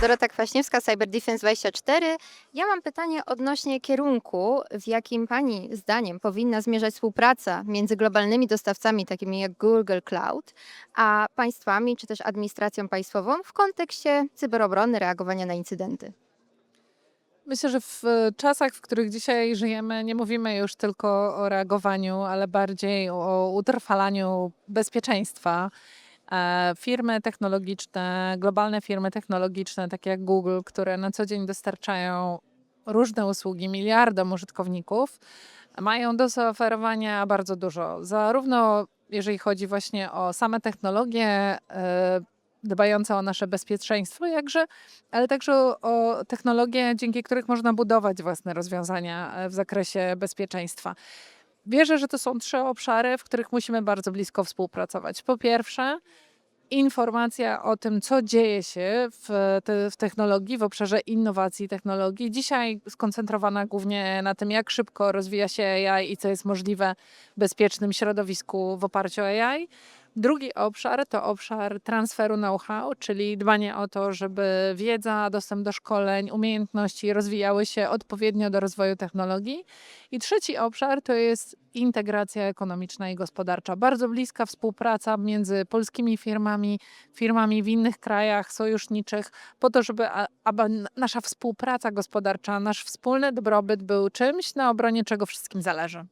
Dorota Kwaśniewska, Cyber Defense 24. Ja mam pytanie odnośnie kierunku, w jakim Pani zdaniem powinna zmierzać współpraca między globalnymi dostawcami, takimi jak Google Cloud, a państwami czy też administracją państwową w kontekście cyberobrony, reagowania na incydenty. Myślę, że w e, czasach, w których dzisiaj żyjemy, nie mówimy już tylko o reagowaniu, ale bardziej o utrwalaniu bezpieczeństwa. E, Firmy technologiczne, globalne firmy technologiczne, takie jak Google, które na co dzień dostarczają różne usługi miliardom użytkowników, mają do zaoferowania bardzo dużo. Zarówno jeżeli chodzi właśnie o same technologie, e, dbające o nasze bezpieczeństwo, jakże ale także o, technologie, dzięki których można budować własne rozwiązania e, w zakresie bezpieczeństwa. Wierzę, że to są trzy obszary, w których musimy bardzo blisko współpracować. Po pierwsze, informacja o tym, co dzieje się w, te, w technologii, w obszarze innowacji technologii. Dzisiaj skoncentrowana głównie na tym, jak szybko rozwija się AI i co jest możliwe w bezpiecznym środowisku w oparciu o AI. Drugi obszar to obszar transferu know-how, czyli dbanie o to, żeby wiedza, dostęp do szkoleń, umiejętności rozwijały się odpowiednio do rozwoju technologii. I trzeci obszar to jest integracja ekonomiczna i gospodarcza. Bardzo bliska współpraca między polskimi firmami, firmami w innych krajach sojuszniczych, po to, żeby aby nasza współpraca gospodarcza, nasz wspólny dobrobyt był czymś, na obronie czego wszystkim zależy.